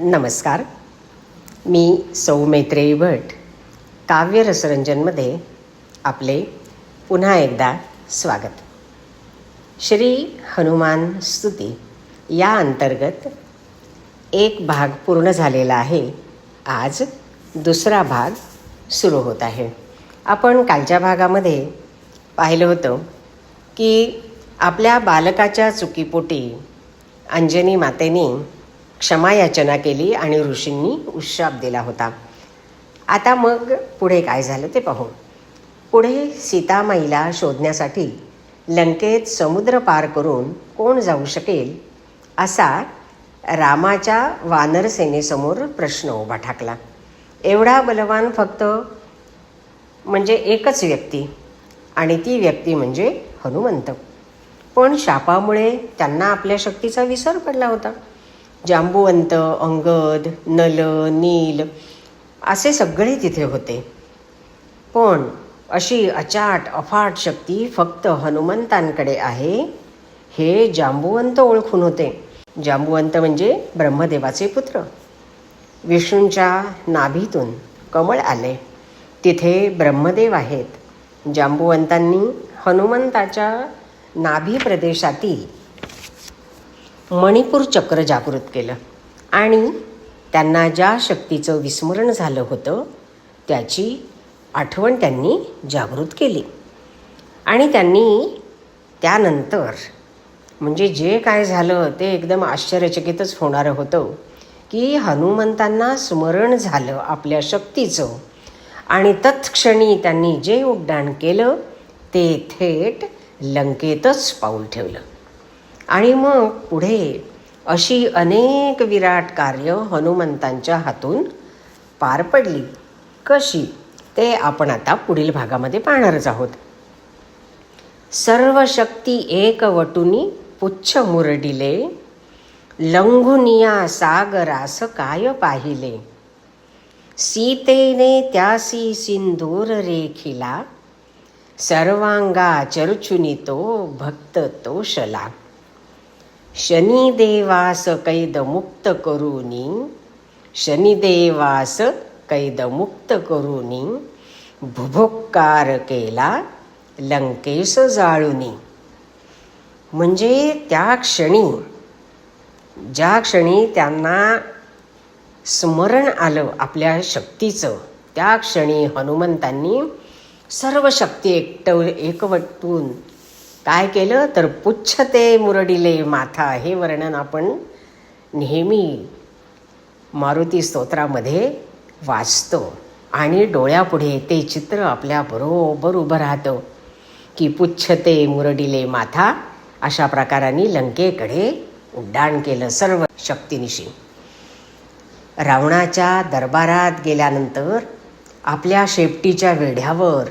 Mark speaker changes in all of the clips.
Speaker 1: नमस्कार. मी सौ मैत्रेयी भट. काव्य रसरंजनमध्ये आपले पुन्हा एकदा स्वागत. श्री हनुमान स्तुती या अंतर्गत एक भाग पूर्ण झालेला आहे. आज दुसरा भाग सुरू होत आहे. आपण कालच्या भागामध्ये पाहिलं होतं की आपल्या बालकाच्या चुकीपोटी अंजनी मातेनी क्षमायाचना केली आणि ऋषींनी उशाप दिला होता. आता मग पुढे काय झालं ते पाहू. पुढे सीतामाईला शोधण्यासाठी लंकेत समुद्र पार करून कोण जाऊ शकेल असा रामाच्या वानरसेनेसमोर प्रश्न उभा ठाकला. एवढा बलवान फक्त म्हणजे एकच व्यक्ती आणि ती व्यक्ती म्हणजे हनुमंत. पण शापामुळे त्यांना आपल्या शक्तीचा विसर पडला होता. जांबुवंत अंगद नल नील असे सगळे तिथे होते. पण अशी अचाट अफाट शक्ती फक्त हनुमंतांकडे आहे हे जांबुवंत ओळखून होते. जांबुवंत म्हणजे ब्रह्मदेवाचे पुत्र. विष्णूंच्या नाभीतून कमळ आले. तिथे ब्रह्मदेव आहेत. जांबुवंतांनी हनुमंताच्या नाभी प्रदेशातील मणिपूर चक्र जागृत केलं. आणि त्यांना ज्या शक्तीचं विस्मरण झालं होतं त्याची आठवण त्यांनी जागृत केली. आणि त्यांनी त्यानंतर म्हणजे जे काय झालं ते एकदम आश्चर्यचकितच होणारं होतं की हनुमंतांना स्मरण झालं आपल्या शक्तीचं. आणि तत्क्षणी त्यांनी जे उड्डाण केलं ते थेट लंकेतच पाऊल ठेवलं. आणि मग पुढे अशी अनेक विराट कार्य हनुमंतांच्या हातून पार पडली. कशी? ते आपण आता पुढील भागामध्ये पाहणारच आहोत. सर्व शक्ती एक वटुनी पुच्छ मुरडिले लंघुनिया सागरास काय पाहिले? सीतेने त्यासी सिंदूर रेखिला सर्वांगा चर्चुनी तो भक्त तोषला शनिदेवास कैद मुक्त करुनी। शनिदेवास कैद मुक्त करुनी। भुभुक्कार केला लंकेश जाळुनी। म्हणजे त्या क्षणी ज्या क्षणी त्यांना स्मरण आलं आपल्या शक्तीचं त्या क्षणी हनुमंतांनी सर्व शक्ती एकटव एकवटून काय केलं? तर पुच्छ ते मुरडिले माथा. हे वर्णन आपण नेहमी मारुती स्तोत्रामध्ये वाचतो. आणि डोळ्यापुढे ते चित्र आपल्या बरोबर उभं राहतं. की पुच्छ ते मुरडिले माथा. अशा प्रकाराने लंकेकडे उड्डाण केलं सर्व शक्तीनिशी. रावणाच्या दरबारात गेल्यानंतर आपल्या शेपटीच्या वेढ्यावर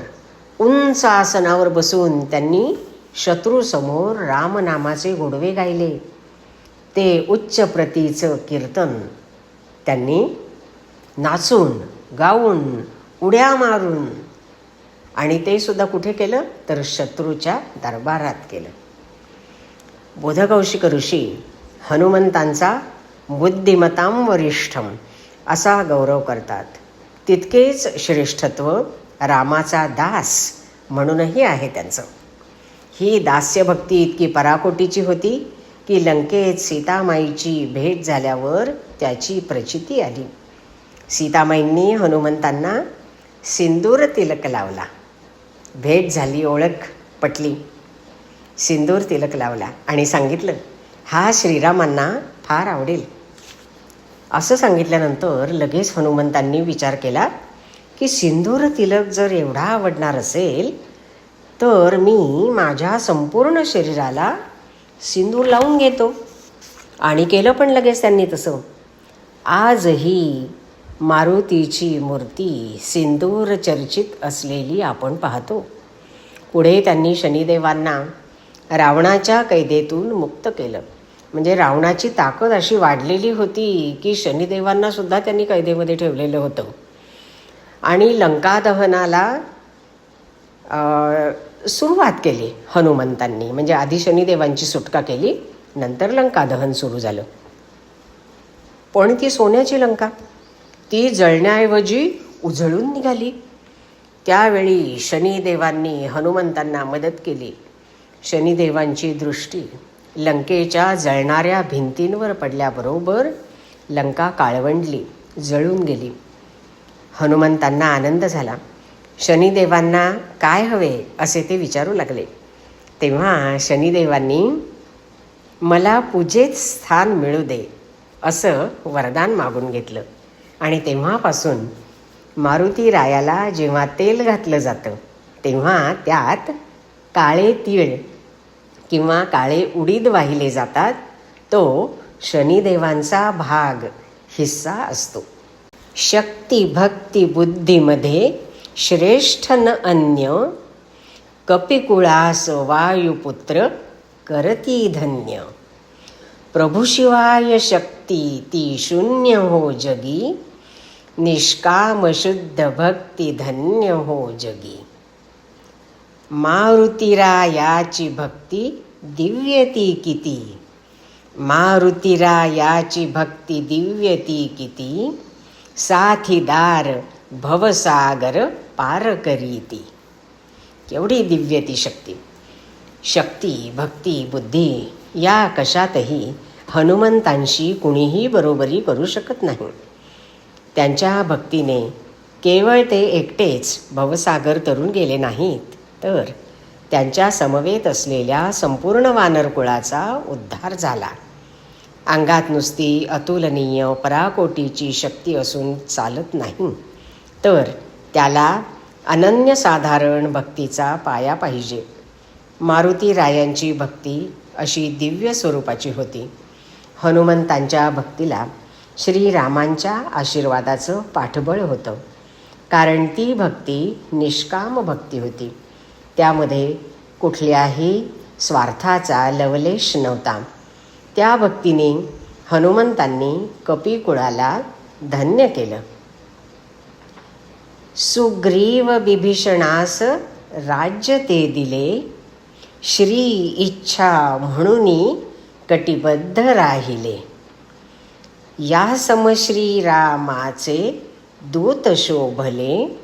Speaker 1: उंच आसनावर बसून त्यांनी शत्रूसमोर रामनामाचे गोडवे गायले. ते उच्च प्रतीचं कीर्तन. त्यांनी नाचून गाऊन उड्या मारून आणि ते सुद्धा कुठे केलं? तर शत्रूच्या दरबारात केलं. बोधकौशिक ऋषी हनुमंतांचा बुद्धिमतां वरिष्ठम असा गौरव करतात. तितकेच श्रेष्ठत्व रामाचा दास म्हणूनही आहे त्यांचं. ही दास्यभक्ती इतकी पराकोटीची होती की लंकेत सीतामाईची भेट झाल्यावर त्याची प्रचिती आली. सीतामाईंनी हनुमंतांना सिंदूर तिलक लावला. भेट झाली ओळख पटली. सिंदूर तिलक लावला आणि सांगितलं हा श्रीरामांना फार आवडेल. असं सांगितल्यानंतर लगेच हनुमंतांनी विचार केला की सिंदूर तिलक जर एवढा आवडणार असेल तर मी माझ्या संपूर्ण शरीराला सिंदूर लावून घेतो. आणि केलं पण लगेच त्यांनी तसं. आजही मारुतीची मूर्ती सिंदूर चर्चित असलेली आपण पाहतो. पुढे त्यांनी शनिदेवांना रावणाच्या कैदेतून मुक्त केलं. म्हणजे रावणाची ताकद अशी वाढलेली होती की शनिदेवांना सुद्धा त्यांनी कैदेमध्ये ठेवलेलं होतं. आणि लंकादहनाला सुरुवात केली हनुमंतांनी. म्हणजे आधी शनिदेवांची सुटका केली नंतर लंका दहन सुरू झालं. पण ती सोन्याची लंका ती जळण्याऐवजी उजळून निघाली. त्यावेळी शनिदेवांनी हनुमंतांना मदत केली. शनिदेवांची दृष्टी लंकेच्या जळणाऱ्या भिंतींवर पडल्याबरोबर लंका काळवंडली जळून गेली. हनुमंतांना आनंद झाला. शनिदेवांना काय हवे असे ते विचारू लागले. तेव्हा शनिदेवांनी मला पूजेत स्थान मिळू दे असं वरदान मागून घेतलं. आणि तेव्हापासून मारुती रायाला जेव्हा तेल घातलं जातं तेव्हा त्यात काळे तीळ किंवा काळे उडीद वाहिले जातात तो शनिदेवांचा भाग हिस्सा असतो. शक्ती भक्ती बुद्धीमध्ये श्रेष्ठ न अन्य कपिकुळास वायुपुत्र करती धन्य. प्रभुशिवाय शक्ती ती शून्य हो जगी निष्काम शुद्ध भक्ती धन्य हो जगी. मारुतीरायाची भक्ती दिव्यती किती? मारुतीरायाची भक्ती दिव्यती किती? साथीदार भवसागर पार करीती. केवढी दिव्य ती शक्ती. शक्ती भक्ती बुद्धी या कशातही हनुमंतांशी कुणीही बरोबरी करू शकत नाही. त्यांच्या भक्तीने केवळ ते एकटेच भवसागर तरून गेले नाहीत तर त्यांच्या समवेत असलेल्या संपूर्ण वानरकुळाचा उद्धार झाला. अंगात नुसती अतुलनीय पराकोटीची शक्ती असून चालत नाही. तर त्याला अनन्यसाधारण भक्तीचा पाया पाहिजे. मारुती रायांची भक्ती अशी दिव्य स्वरूपाची होती. हनुमंतांच्या भक्तीला श्रीरामांच्या आशीर्वादाचं पाठबळ होतं. कारण ती भक्ती निष्काम भक्ती होती. त्यामध्ये कुठल्याही स्वार्थाचा लवलेश नव्हता. त्या भक्तीने हनुमंतांनी कपिकुळाला धन्य केलं. सुग्रीव बिभीषणास राज्य ते दिले. श्री इच्छा म्हणून कटिबद्ध राहिले. या समश्रीरामाचे दूत शोभले.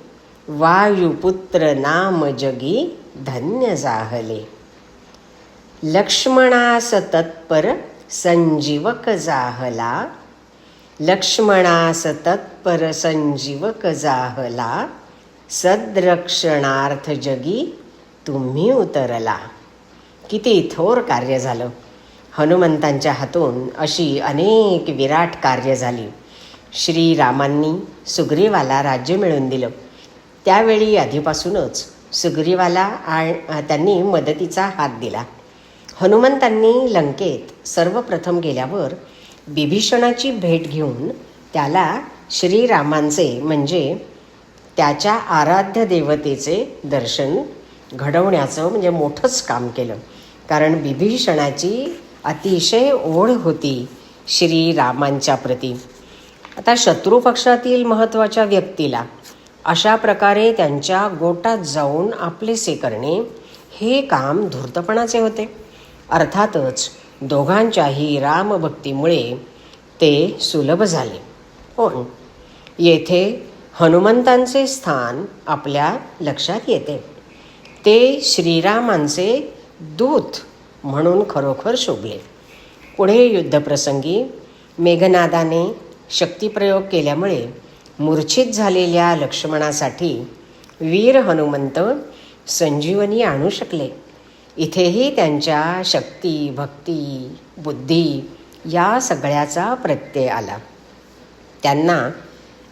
Speaker 1: वायुपुत्र नाम जगी धन्य जाहले. लक्ष्मणास तत्पर संजीवक जाहला. लक्ष्मणास तत्पर संजीवक जाहला सद्रक्षणार्थ जगी तुम्ही उतरला. किती थोर कार्य झालं. हनुमंतांच्या हातून अशी अनेक विराट कार्य झाली. श्रीरामांनी सुग्रीवाला राज्य मिळवून दिलं. त्यावेळी आधीपासूनच सुग्रीवाला त्यांनी मदतीचा हात दिला. हनुमंतांनी लंकेत सर्वप्रथम गेल्यावर बिभीषणाची भेट घेऊन त्याला श्रीरामांचे म्हणजे त्याच्या आराध्य देवतेचे दर्शन घडवण्याचं म्हणजे मोठंच काम केलं. कारण बिभीषणाची अतिशय ओढ होती श्रीरामांच्या प्रती. आता शत्रुपक्षातील महत्त्वाच्या व्यक्तीला अशा प्रकारे त्यांच्या गोटात जाऊन आपलेसे करणे हे काम धूर्तपणाचे होते. अर्थातच दोघांच्याही रामभक्तीमुळे ते सुलभ झाले. पण येथे हनुमंतांचे स्थान आपल्या लक्षात येते. ते श्रीरामांचे दूत म्हणून खरोखर शोभले. पुढे युद्धप्रसंगी मेघनादाने शक्तिप्रयोग केल्यामुळे मूर्छित झालेल्या लक्ष्मणासाठी वीर हनुमंत संजीवनी आणू शकले. इथेही त्यांच्या शक्ती भक्ती बुद्धी या सगळ्याचा प्रत्यय आला. त्यांना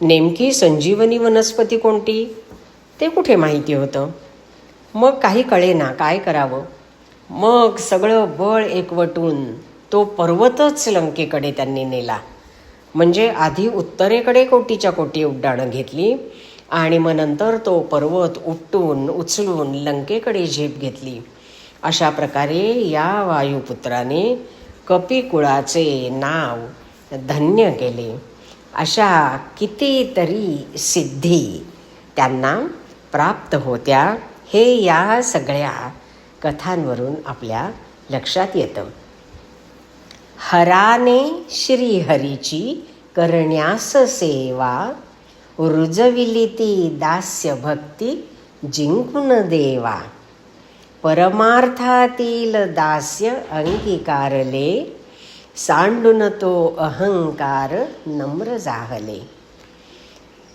Speaker 1: नेमकी संजीवनी वनस्पती कोणती? ते कुठे माहिती होतं? मग काही कळेना काय करावं? मग सगळं बळ एकवटून तो पर्वतच लंकेकडे त्यांनी नेला. म्हणजे आधी उत्तरेकडे कोटीच्या कोटी उड्डाणं घेतली आणि मग नंतर तो पर्वत उपटून उचलून लंकेकडे झेप घेतली. अशा प्रकारे या वायुपुत्राने कपिकुळाचे नाव धन्य केले. अशा कितीतरी सिद्धी त्यांना प्राप्त होत्या हे या सगळ्या कथांवरून आपल्या लक्षात येतं. हराने श्रीहरीची करण्यास सेवा रुजविली ती दास्य भक्ती जिंकून देवा. परमार्थातील दास्य अंगीकारले सांडून तो अहंकार नम्र जाहले.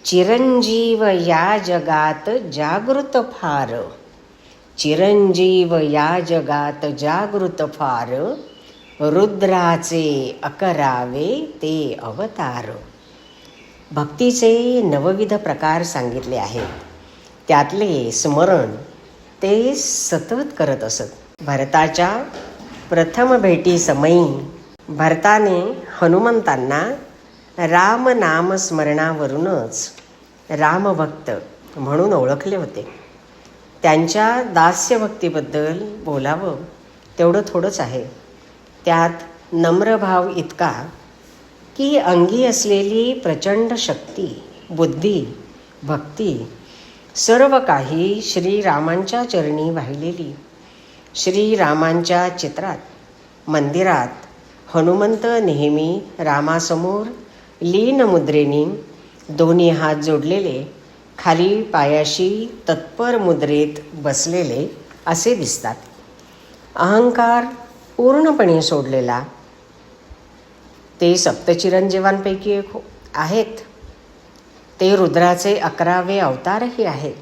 Speaker 1: चिरंजीव या जगात जागृत फार. चिरंजीव या जगात जागृत फार. रुद्राचे अकरावे ते अवतार. भक्तीचे नवविध प्रकार सांगितले आहेत. त्यातले स्मरण ते सतत करत असत. भरताच्या प्रथम भेटी समयी भरताने हनुमंतांना राम नाम स्मरणावरूनच रामभक्त म्हणून ओळखले होते. त्यांच्या दास्यभक्तीबद्दल बोलावं तेवढं थोडंच आहे. त्यात नम्रभाव इतका की अंगी असलेली प्रचंड शक्ती बुद्धी भक्ती सर्व काही श्रीरामांच्या चरणी वाहिलेली. श्रीरामांच्या चित्रात मंदिरात हनुमंत नेहमी रामासमोर लीन मुद्रेनी दोन्ही हात जोडलेले खाली पायाशी तत्पर मुद्रेत बसलेले असे दिसतात. अहंकार पूर्णपणे सोडलेला. ते सप्तचिरंजीवांपैकी एक आहेत. ते रुद्राचे अकरावे अवतारही आहेत.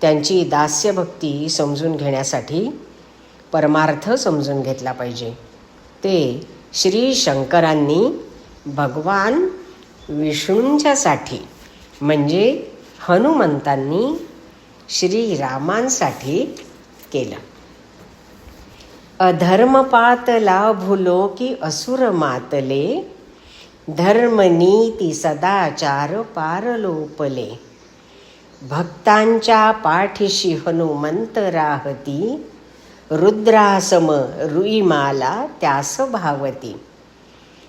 Speaker 1: त्यांची दास्यभक्ती समजून घेण्यासाठी परमार्थ समजून घेतला पाहिजे. ते श्री शंकरांनी भगवान विष्णूंच्यासाठी म्हणजे हनुमंतांनी श्रीरामांसाठी केलं. अधर्मपातला भुलो की असुर मातले धर्मनीती सदाचार पारलोपले. भक्तांच्या पाठीशी हनुमंत राहती रुद्रासम रुईमाला त्यास भावती.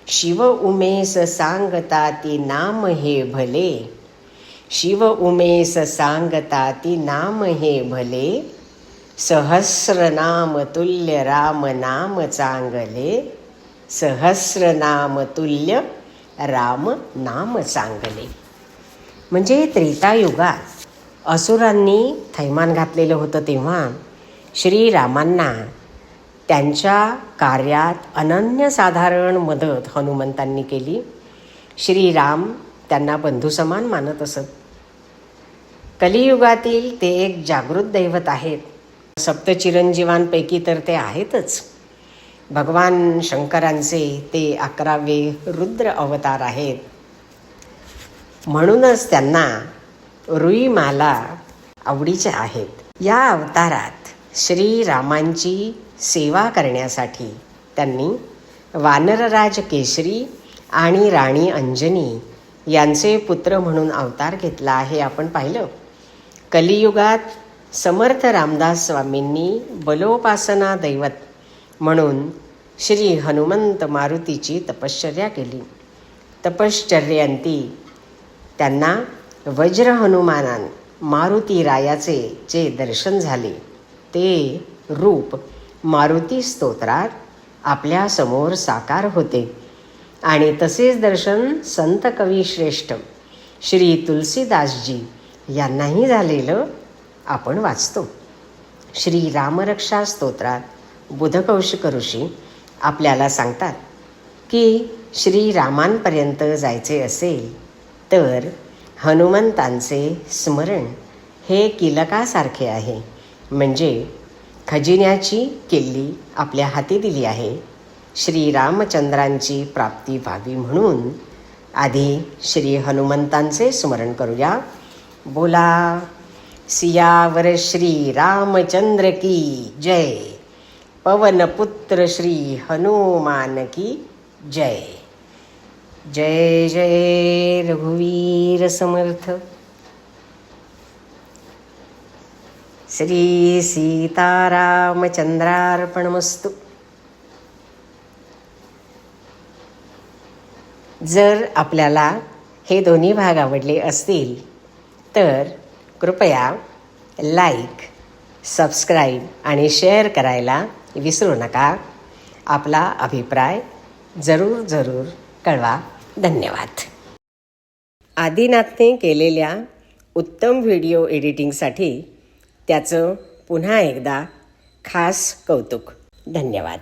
Speaker 1: शिव उमेस सांगताती नाम हे भले. शिव उमेस सांगताती नाम हे भले. सहस्रनाम तुल्य राम नाम चांगले. सहस्रनाम तुल्य राम नाम सांगले. म्हणजे त्रेतायुगात असुरांनी थैमान घातलेलं होतं तेव्हा श्रीरामांना त्यांच्या कार्यात अनन्यसाधारण मदत हनुमंतांनी केली. श्रीराम त्यांना बंधुसमान मानत असत. कलियुगातील ते एक जागृत दैवत आहेत. सप्तचिरंजीवांपैकी तर ते आहेतच. भगवान शंकरांचे ते अकरावे रुद्र अवतार आहेत. म्हणूनच त्यांना रुईमाला आवडीचे आहेत. या अवतारात श्रीरामांची सेवा करण्यासाठी त्यांनी वानरराज केशरी आणि राणी अंजनी यांचे पुत्र म्हणून अवतार घेतला आहे. आपण पाहिलं. कलियुगात समर्थ रामदास स्वामींनी बलोपासना दैवत म्हणून श्री हनुमंत मारुतीची तपश्चर्या केली. तपश्चर्यंती त्यांना वज्र हनुमानान मारुती रायाचे जे दर्शन झाले ते रूप मारुती स्तोत्रात आपल्यासमोर साकार होते. आणि तसेच दर्शन संत कवी श्रेष्ठ श्री तुलसीदासजी यांनाही झालेलं आपण वाचतो. श्री रामरक्षा स्तोत्रात बुधकौशिक ऋषी आपल्याला सांगतात की श्रीरामांपर्यंत जायचे असेल तर हनुमंतांचे स्मरण हे किलकासारखे आहे. म्हणजे खजिन्याची किल्ली आपल्या हाती दिली आहे. श्रीरामचंद्रांची प्राप्ती व्हावी म्हणून आधी श्री हनुमंतांचे स्मरण करूया. बोला सियावर श्री रामचंद्र की जय. पवनपुत्र श्री हनुमान की जय। जय जय रघुवीर समर्थ। श्री सीतारामचंद्रार्पणमस्तु। जर आपल्याला हे दोन्ही भाग आवडले असतील तर कृपया लाईक सबस्क्राईब आणि शेअर करायला विसरू नका. आपला अभिप्राय जरूर जरूर कळवा. धन्यवाद. आदिनाथने केलेल्या उत्तम व्हिडिओ एडिटिंगसाठी त्याचं पुन्हा एकदा खास कौतुक. धन्यवाद.